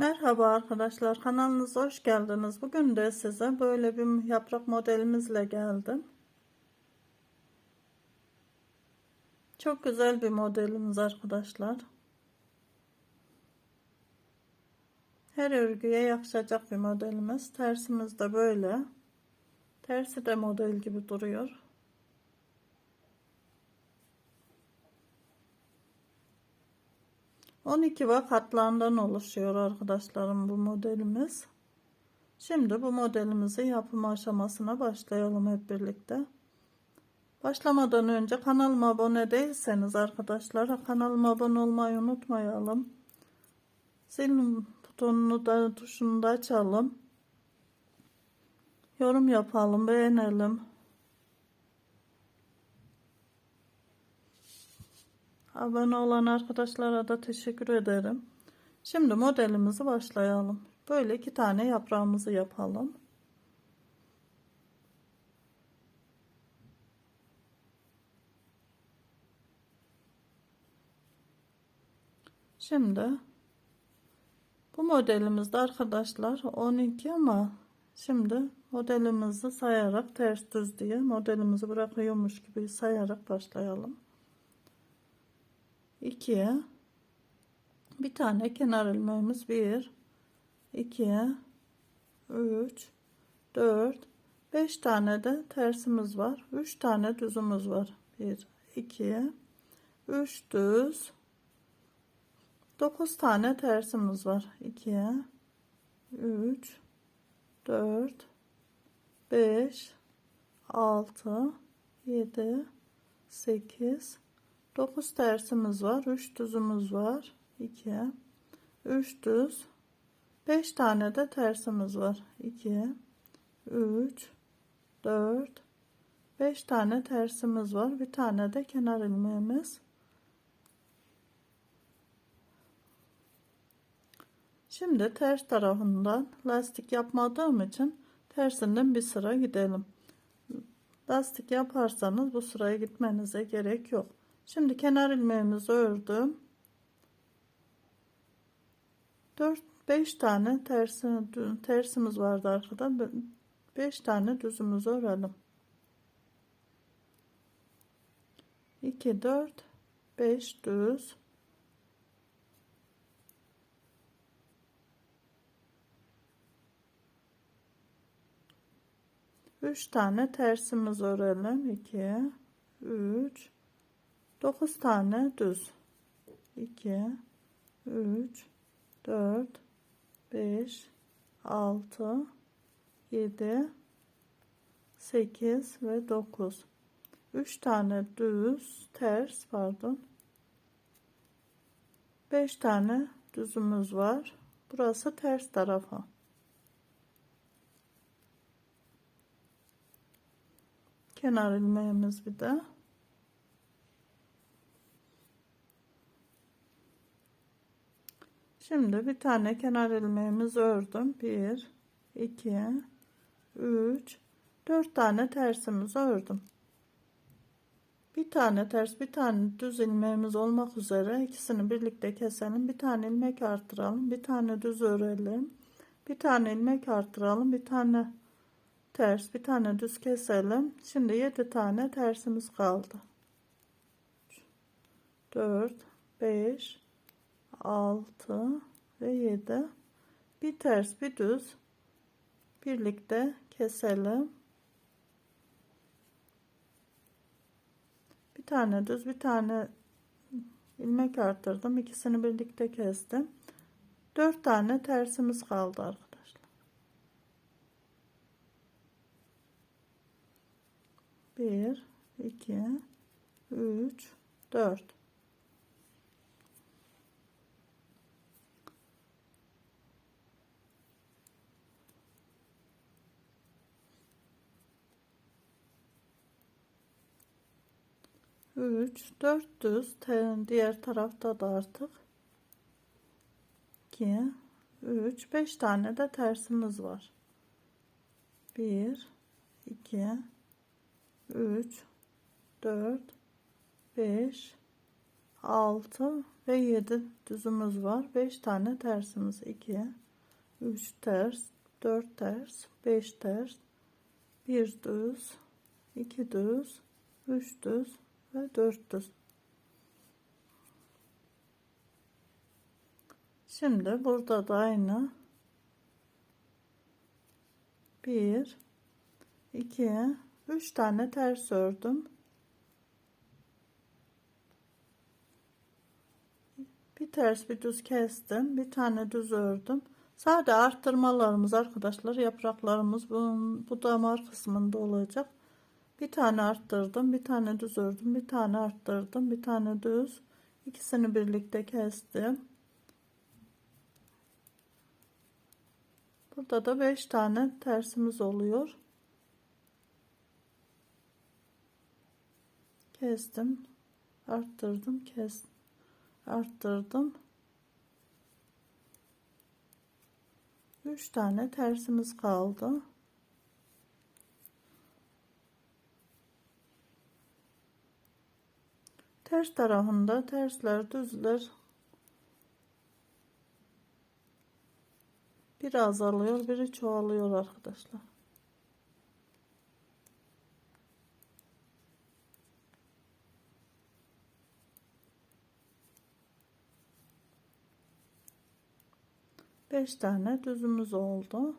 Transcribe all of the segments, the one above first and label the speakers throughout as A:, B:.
A: Merhaba arkadaşlar kanalınıza hoş geldiniz. Bugün de size böyle bir yaprak modelimizle geldim. Çok güzel bir modelimiz arkadaşlar. Her örgüye yakışacak bir modelimiz. Tersimiz de böyle. Tersi de model gibi duruyor. On iki katlarından oluşuyor arkadaşlarım bu modelimiz. Şimdi bu modelimizin yapım aşamasına başlayalım hep birlikte. Başlamadan önce kanalıma abone değilseniz arkadaşlar kanalıma abone olmayı unutmayalım. Zil butonunu da tuşunu da açalım. Yorum yapalım, beğenelim. Abone olan arkadaşlara da teşekkür ederim. Şimdi modelimizi başlayalım. Böyle iki tane yaprağımızı yapalım. Şimdi bu modelimizde arkadaşlar 12 ama şimdi modelimizi sayarak ters düz diye modelimizi bırakıyormuş gibi sayarak başlayalım. 2 bir tane kenar ilmeğimiz 1 2 3 4 5 tane de tersimiz var. 3 tane düzümüz var. 1 2 3 düz. 9 tane tersimiz var. 2 3 4 5 6 7 8 9 tersimiz var 3 düzümüz var. 2 3 düz 5 tane de tersimiz var. 2 3 4 5 tane tersimiz var. Bir tane de kenar ilmeğimiz. Şimdi ters tarafından lastik yapmadığım için tersinden bir sıra gidelim. Lastik yaparsanız bu sıraya gitmenize gerek yok. Şimdi kenar ilmeğimizi ördüm. 4 5 tane tersi, tersimiz vardı arkada. 5 tane düzümüzü örelim. 2 4 5 düz Üç tane tersimiz örelim. 2 3 9 tane düz. 2 3 4 5 6 7 8 ve 9 3 tane düz ters pardon. 5 tane düzümüz var. Burası ters tarafa kenar ilmeğimiz bir de Şimdi bir tane kenar ilmeğimiz ördüm. 1 2 3 4 tane tersimizi ördüm. Bir tane ters, bir tane düz ilmeğimiz olmak üzere ikisini birlikte keselim. Bir tane ilmek arttıralım, bir tane düz örelim. Bir tane ilmek arttıralım, bir tane ters, bir tane düz keselim. Şimdi 7 tane tersimiz kaldı. 4 5 6 ve 7 bir ters bir düz. Birlikte keselim. Bir tane düz bir tane ilmek arttırdım. İkisini birlikte kestim. 4 tane tersimiz kaldı arkadaşlar. 1 2 3 4 3 4 düz. Diğer tarafta da artık. 2 3 5 tane de tersimiz var. 1 2 3 4 5 6 ve 7 düzümüz var. 5 tane tersimiz. 2 3 ters 4 ters 5 ters 1 düz 2 düz 3 düz ve 4 düz. Şimdi burada da aynı 1 2 3 tane ters ördüm. Bir ters bir düz kestim. Bir tane düz ördüm. Sade arttırmalarımız arkadaşlar yapraklarımız bu, bu damar kısmında olacak. Bir tane arttırdım. Bir tane düz ördüm. Bir tane arttırdım. Bir tane düz. ikisini birlikte kestim. Burada da 5 tane tersimiz oluyor. Kestim. Arttırdım. Kestim. Arttırdım. 3 tane tersimiz kaldı. Ters tarafında tersler düzler biri azalıyor biri çoğalıyor arkadaşlar. Beş tane düzümüz oldu.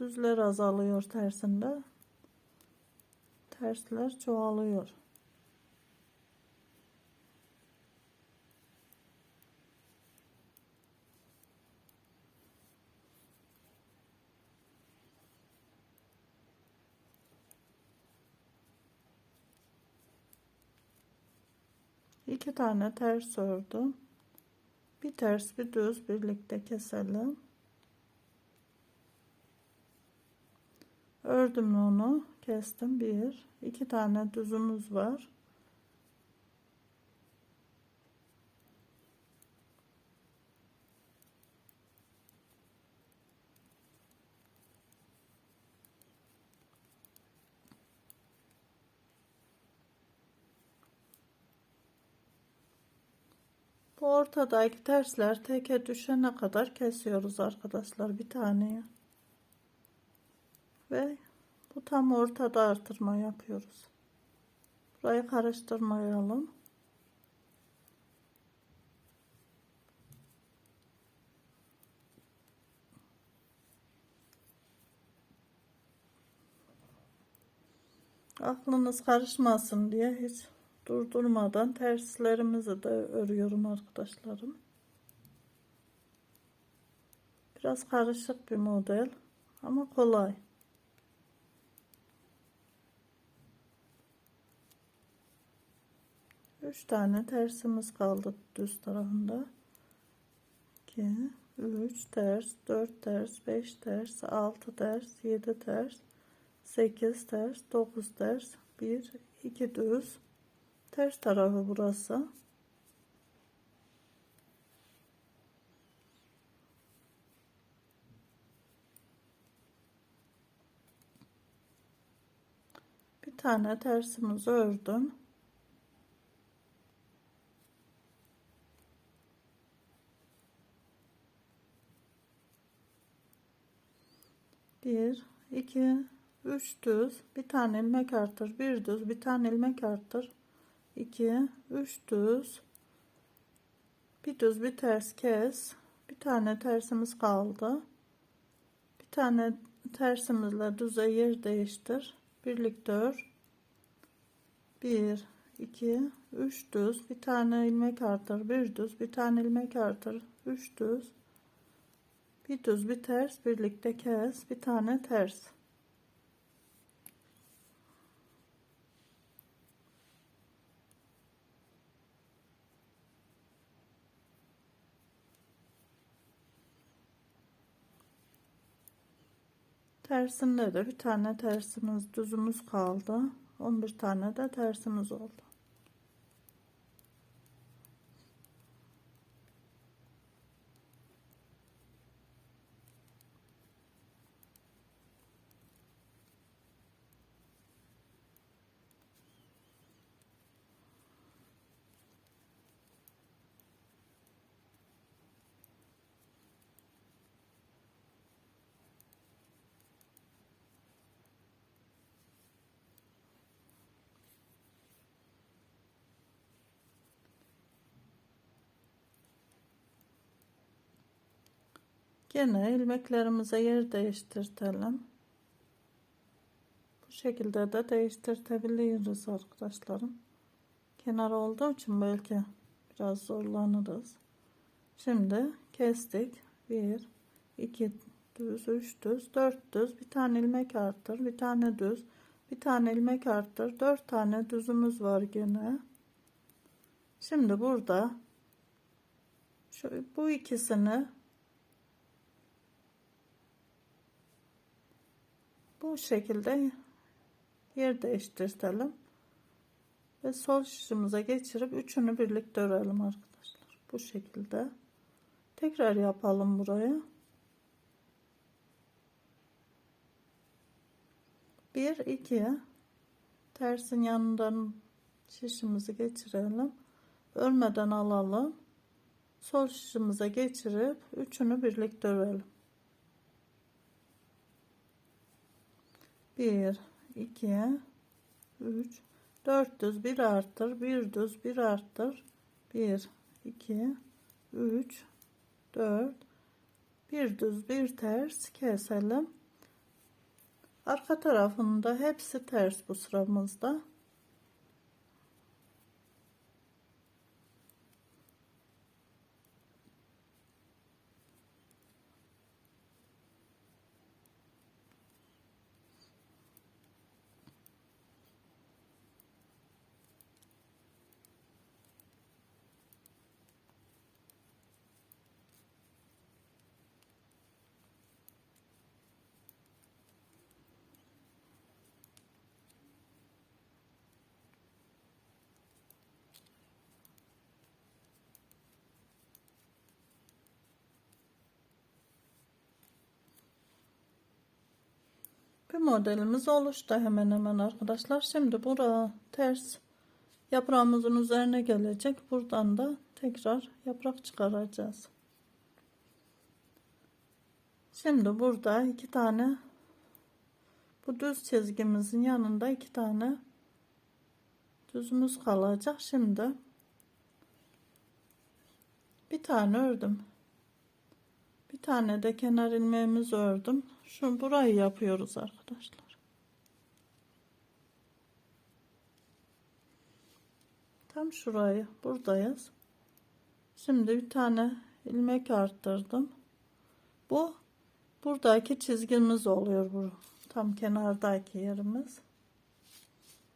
A: Düzler azalıyor tersinde. Tersler çoğalıyor. iki tane ters ördüm bir ters bir düz birlikte keselim. Ördüm onu kestim bir iki tane düzümüz var Bu ortadaki tersler teke düşene kadar kesiyoruz arkadaşlar bir taneye. Ve bu tam ortada artırma yapıyoruz. Burayı karıştırmayalım. Aklınız karışmasın diye hiç durdurmadan terslerimizi de örüyorum arkadaşlarım. Biraz karışık bir model ama kolay. Üç tane tersimiz kaldı düz tarafında. 2 3 ters 4 ters 5 ters 6 ters 7 ters 8 ters 9 ters 1 2 düz Ters tarafı burası. Bir tane tersimizi ördüm. Bir, iki, üç düz, bir tane ilmek artır, bir düz, bir tane ilmek artır, 2 3 düz. Bir düz bir ters kes. Bir tane tersimiz kaldı. Bir tane tersimizle düze yer değiştir. Birlikte ör 1 2 3 düz. Bir tane ilmek artır bir düz. Bir tane ilmek artır 3 düz bir düz bir ters birlikte kes bir tane ters Tersinde de bir tane tersimiz düzümüz kaldı. 11 tane de tersimiz oldu. Gene ilmeklerimize yer değiştirtelim. Bu şekilde de değiştirtebiliriz arkadaşlarım. Kenar olduğu için belki biraz zorlanırız. Şimdi kestik. 1 2 düz, 3 düz, 4 düz, bir tane ilmek arttır, bir tane düz, bir tane ilmek arttır, 4 tane düzümüz var gene. Şimdi burada şu bu ikisini bu şekilde yer değiştirelim ve sol şişimize geçirip üçünü birlikte örelim arkadaşlar. Bu şekilde. Tekrar yapalım buraya. Bir, iki. Tersin yanından şişimizi geçirelim. Örmeden alalım. Sol şişimize geçirip üçünü birlikte örelim. Bir, iki, üç, dört düz bir arttır, bir düz bir arttır. Bir, iki, üç, dört, bir düz bir ters keselim. Arka tarafında hepsi ters bu sıramızda. Bir modelimiz oluştu hemen hemen arkadaşlar. Şimdi bura ters yaprağımızın üzerine gelecek. Buradan da tekrar yaprak çıkaracağız. Şimdi burada iki tane bu düz çizgimizin yanında iki tane düzümüz kalacak. Şimdi bir tane ördüm. Bir tane de kenar ilmeğimizi ördüm. Şu burayı yapıyoruz arkadaşlar. Tam şurayı buradayız. Şimdi bir tane ilmek arttırdım. Bu buradaki çizgimiz oluyor bu. Tam kenardaki yerimiz.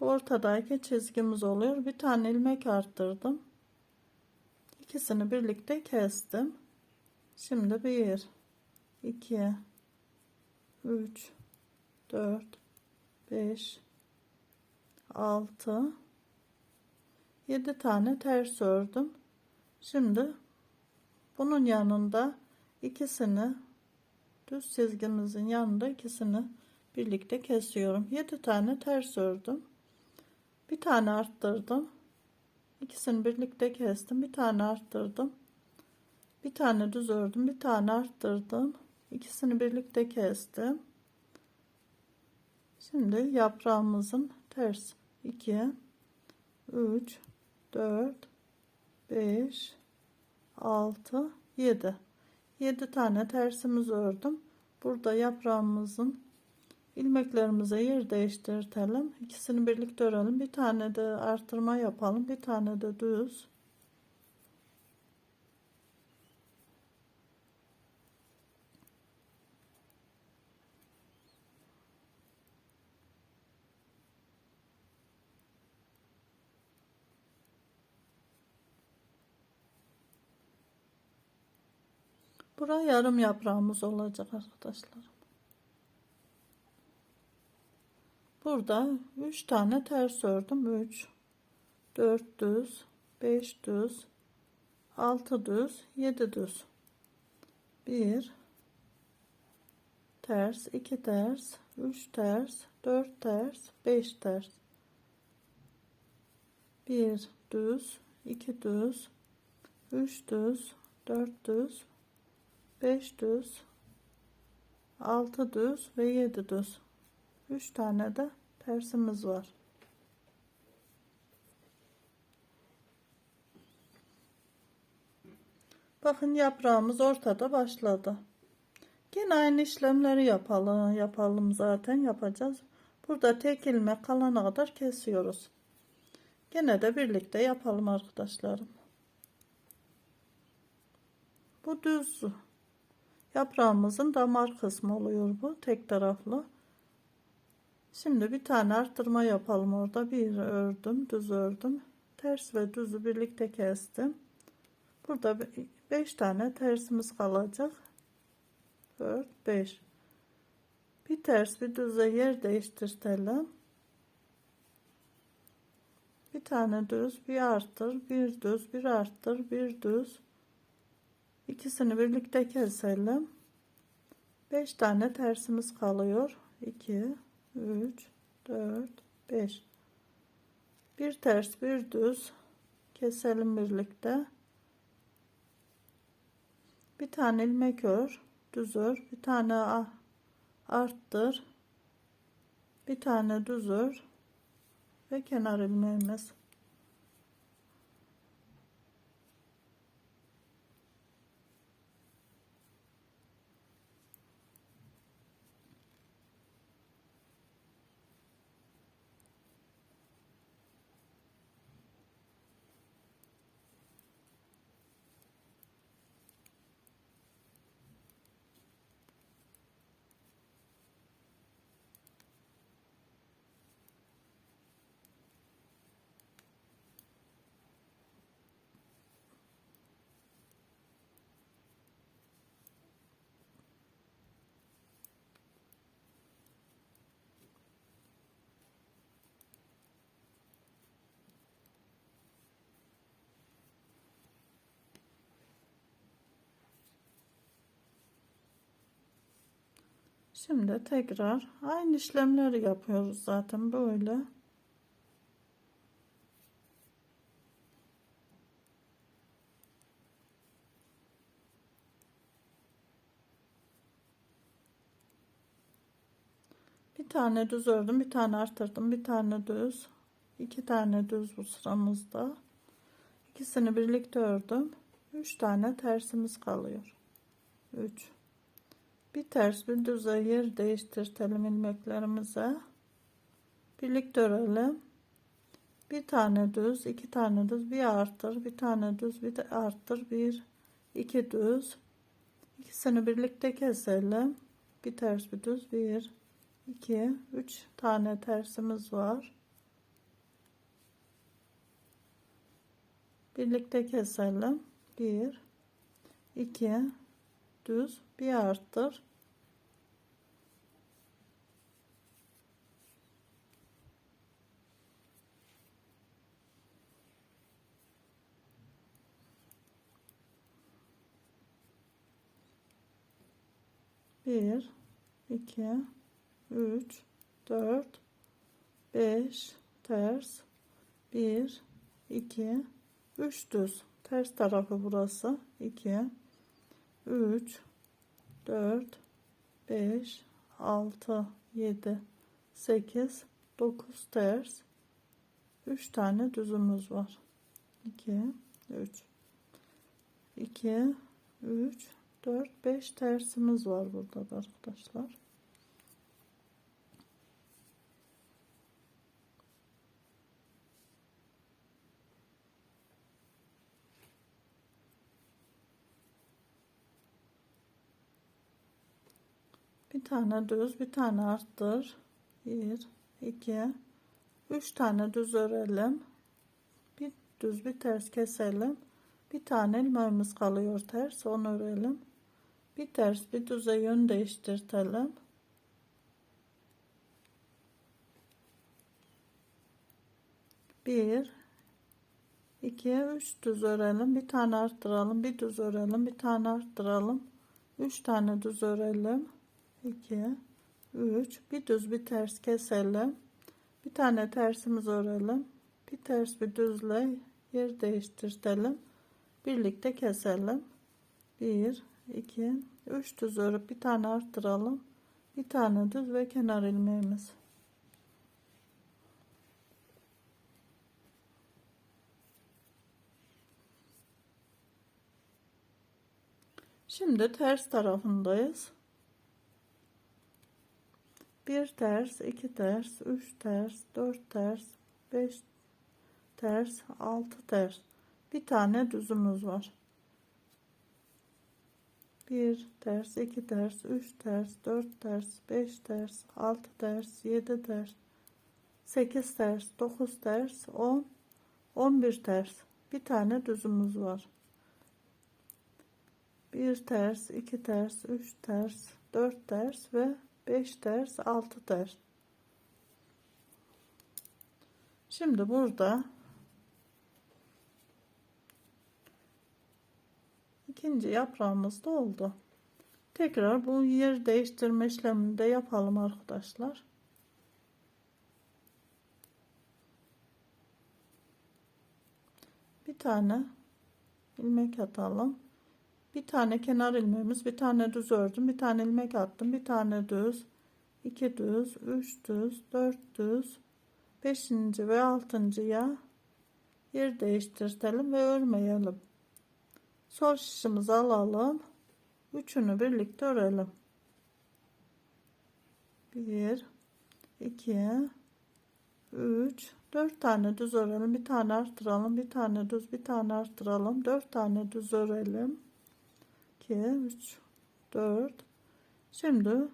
A: Bu ortadaki çizgimiz oluyor. Bir tane ilmek arttırdım. İkisini birlikte kestim. Şimdi 1 2 3 4 5 6 7 tane ters ördüm. Şimdi bunun yanında ikisini düz çizgimizin yanında ikisini birlikte kesiyorum. 7 tane ters ördüm. Bir tane arttırdım. İkisini birlikte kestim. Bir tane arttırdım bir tane düz ördüm bir tane arttırdım ikisini birlikte kestim şimdi yaprağımızın ters. 2 3 4 5 6 7 7 tane tersimiz ördüm. Burada yaprağımızın ilmeklerimize yer değiştirtelim. İkisini birlikte örelim. Bir tane de artırma yapalım. Bir tane de düz Buraya yarım yaprağımız olacak arkadaşlar. Burada 3 tane ters ördüm. 3 4 düz 5 düz 6 düz 7 düz 1 ters 2 ters 3 ters 4 ters 5 ters 1 düz 2 düz 3 düz 4 düz 5 düz 6 düz ve 7 düz 3 tane de tersimiz var bakın yaprağımız ortada başladı Yine aynı işlemleri yapalım, yapalım zaten yapacağız. Burada tek ilmek kalana kadar kesiyoruz. Gene de birlikte yapalım arkadaşlarım. Bu düz yaprağımızın damar kısmı oluyor bu tek taraflı. Şimdi bir tane arttırma yapalım orada. Bir ördüm, düz ördüm. Ters ve düzü birlikte kestim. Burada 5 tane tersimiz kalacak. 4 5 bir ters bir düze yer değiştirtelim bir tane düz bir arttır bir düz bir arttır bir düz ikisini birlikte keselim 5 tane tersimiz kalıyor. 2 3 4 5 bir ters bir düz. Keselim birlikte. Bir tane ilmek ör düz ör. Bir tane arttır. Bir tane düz ör. Ve kenar ilmeğimiz Şimdi tekrar aynı işlemleri yapıyoruz zaten böyle. Bir tane düz ördüm, bir tane arttırdım, bir tane düz, iki tane düz bu sıramızda. İkisini birlikte ördüm. Üç tane tersimiz kalıyor. Üç bir ters bir düze yer değiştirtelim ilmeklerimize. Birlikte örelim. Bir tane düz iki tane düz bir arttır bir tane düz bir de arttır bir iki düz. İkisini birlikte keselim. Bir ters bir düz. Bir iki üç tane tersimiz var. Birlikte keselim. Bir iki düz bir arttır. Bir iki üç dört beş ters. Bir iki üç düz. Ters tarafı burası. İki üç 4 5 6 7 8 9 ters. 3 tane düzümüz var. 2 3 2 3 4 5 tersimiz var burada da arkadaşlar tane düz bir tane arttır. 1 2 3 tane düz örelim. Bir düz bir ters keselim. Bir tane ilmeğimiz kalıyor ters onu örelim. Bir ters bir düze yön değiştirtelim. Bir 2 3 düz örelim. Bir tane arttıralım bir düz örelim bir tane arttıralım. 3 tane düz örelim 2 3 bir düz bir ters keselim. Bir tane tersimiz örelim bir ters bir düzle yer değiştirtelim. Birlikte keselim. 1 2 3 düz örüp bir tane arttıralım. Bir tane düz ve kenar ilmeğimiz. Şimdi ters tarafındayız. Bir ters, iki ters, üç ters, dört ters, beş ters, altı ters. Bir tane düzümüz var. Bir ters, iki ters, üç ters, dört ters, beş ters, altı ters, yedi ters, sekiz ters, dokuz ters, on, on bir ters. Bir tane düzümüz var. Bir ters, iki ters, üç ters, dört ters ve beş ters, altı ters. Şimdi burada ikinci yaprağımız da oldu. Tekrar bu yer değiştirme işlemini de yapalım arkadaşlar. Bir tane ilmek atalım. Bir tane kenar ilmeğimiz, bir tane düz ördüm, bir tane ilmek attım, bir tane düz, iki düz, üç düz, dört düz, beşinci ve altıncıya yer değiştirtelim ve örmeyelim. Sol şişimizi alalım. Üçünü birlikte örelim. Bir, iki, üç, dört tane düz örelim. Bir tane arttıralım. Bir tane düz, bir tane arttıralım. Dört tane düz örelim. 2, 3, 4. Şimdi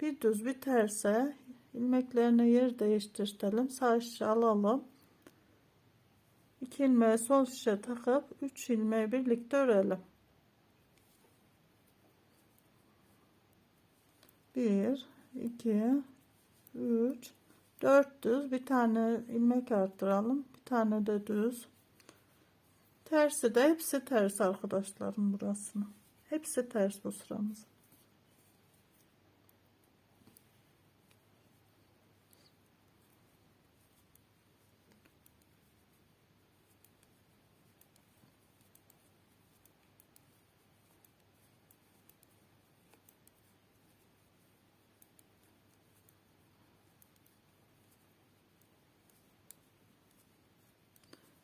A: bir düz bir terse ilmeklerine yer değiştirelim. Sağ şişe alalım. 2 ilmeği sol şişe takıp 3 ilmeği birlikte örelim. 1 2 3 4 düz bir tane ilmek arttıralım. Bir tane de düz. Tersi de hepsi ters arkadaşlarım burasını. Hepsi ters bu sıramız.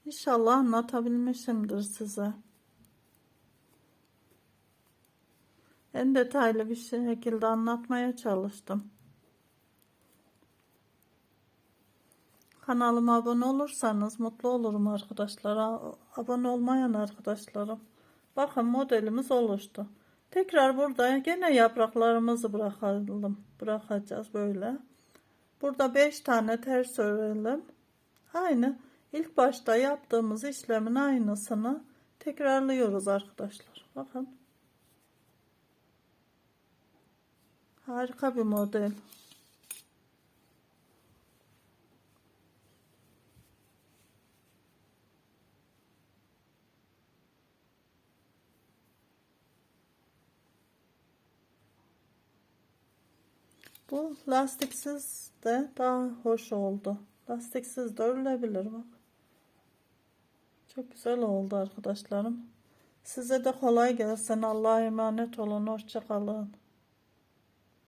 A: İnşallah anlatabilmişimdir size. En detaylı bir şekilde anlatmaya çalıştım. Kanalıma abone olursanız mutlu olurum arkadaşlar. Abone olmayan arkadaşlarım. Bakın modelimiz oluştu. Tekrar burada gene yapraklarımızı bırakalım. Bırakacağız böyle. Burada 5 tane ters örelim. Aynı ilk başta yaptığımız işlemin aynısını tekrarlıyoruz arkadaşlar. Bakın. Harika bir model. Bu lastiksiz de daha hoş oldu. Lastiksiz de örülebilir bak. Çok güzel oldu arkadaşlarım. Size de kolay gelsin. Allah'a emanet olun. Hoşçakalın.